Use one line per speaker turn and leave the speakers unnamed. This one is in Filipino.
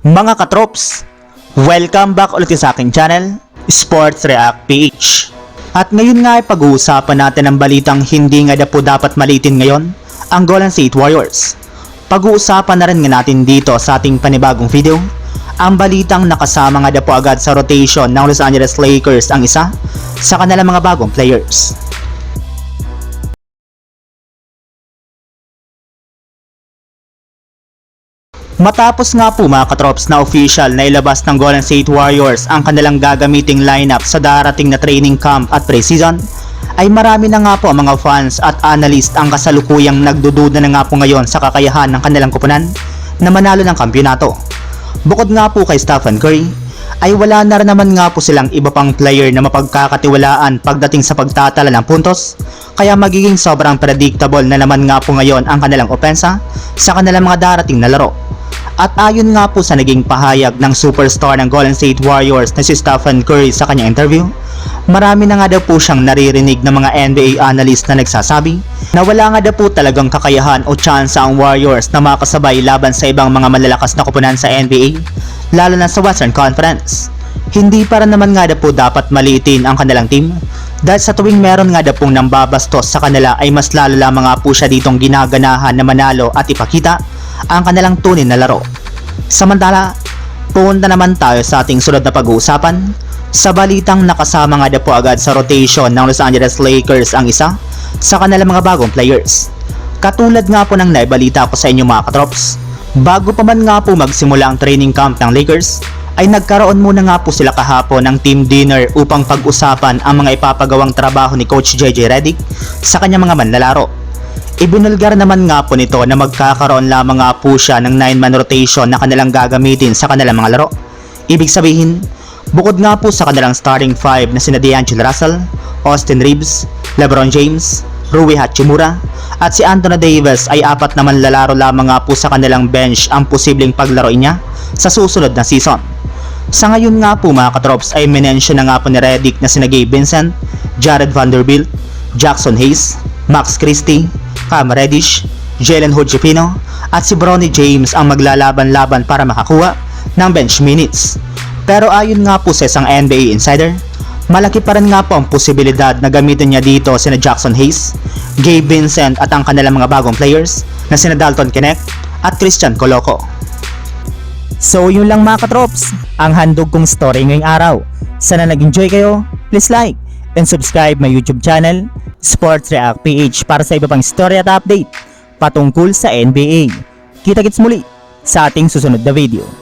Mga katrops, welcome back ulit sa aking channel, Sports React PH. At ngayon nga ay pag-uusapan natin ang balitang hindi nga na po dapat malitin ngayon, ang Golden State Warriors. Pag-uusapan na rin nga natin dito sa ating panibagong video, ang balitang nakasama nga na po agad sa rotation ng Los Angeles Lakers ang isa sa kanilang mga bagong players. Matapos nga po mga katrops na official na ilabas ng Golden State Warriors ang kanilang gagamiting lineup sa darating na training camp at preseason, ay marami na nga po ang mga fans at analyst ang kasalukuyang nagdududa na nga po ngayon sa kakayahan ng kanilang kupunan na manalo ng kampyonato. Bukod nga po kay Stephen Curry, ay wala na rin naman nga po silang iba pang player na mapagkakatiwalaan pagdating sa pagtatala ng puntos, kaya magiging sobrang predictable na naman nga po ngayon ang kanilang opensa sa kanilang mga darating na laro. At ayon nga po sa naging pahayag ng superstar ng Golden State Warriors na si Stephen Curry sa kanyang interview, marami na nga daw po siyang naririnig ng mga NBA analyst na nagsasabi na wala nga daw po talagang kakayahan o tsansa ang Warriors na makasabay laban sa ibang mga malalakas na kupunan sa NBA, lalo na sa Western Conference. Hindi para naman nga daw po dapat maliitin ang kanilang team dahil sa tuwing meron nga daw pong nambabastos sa kanila ay mas lalo lamang nga po siya ditong ginaganahan na manalo at ipakita ang kanilang tunay na laro. Samantala, punta naman tayo sa ating sunod na pag-uusapan sa balitang nakasama nga daw po agad sa rotation ng Los Angeles Lakers ang isa sa kanilang mga bagong players. Katulad nga po ng naibalita ko sa inyo mga katrops, bago pa man nga po magsimula ang training camp ng Lakers, ay nagkaroon muna nga po sila kahapon ng team dinner upang pag-usapan ang mga ipapagawang trabaho ni Coach JJ Redick sa kanyang mga manlalaro. Ibinulgar naman nga po nito na magkakaroon lamang nga po siya ng 9-man rotation na kanilang gagamitin sa kanilang mga laro. Ibig sabihin, bukod nga po sa kanilang starting 5 na sina D'Angelo Russell, Austin Reeves, LeBron James, Rui Hachimura, at si Anthony Davis ay apat naman lalaro lamang nga po sa kanilang bench ang posibleng paglaroin niya sa susunod na season. Sa ngayon nga po mga katrops ay minensyon na nga po ni Redick na sina Gabe Vincent, Jared Vanderbilt, Jackson Hayes, Max Christie, Cam Reddish, Jalen Hood-Schifino at si Bronny James ang maglalaban-laban para makakuha ng bench minutes. Pero ayon nga po sa isang NBA insider, malaki pa rin nga po ang posibilidad na gamitin niya dito sina Jackson Hayes, Gabe Vincent at ang kanilang mga bagong players na sina Dalton Knecht at Christian Coloco. So yun lang mga katrops, ang handog kong story ngayong araw. Sana nag-enjoy kayo, please like and subscribe my YouTube channel, Sports React PH para sa iba pang story at update patungkol sa NBA. Kita-kits muli sa ating susunod na video.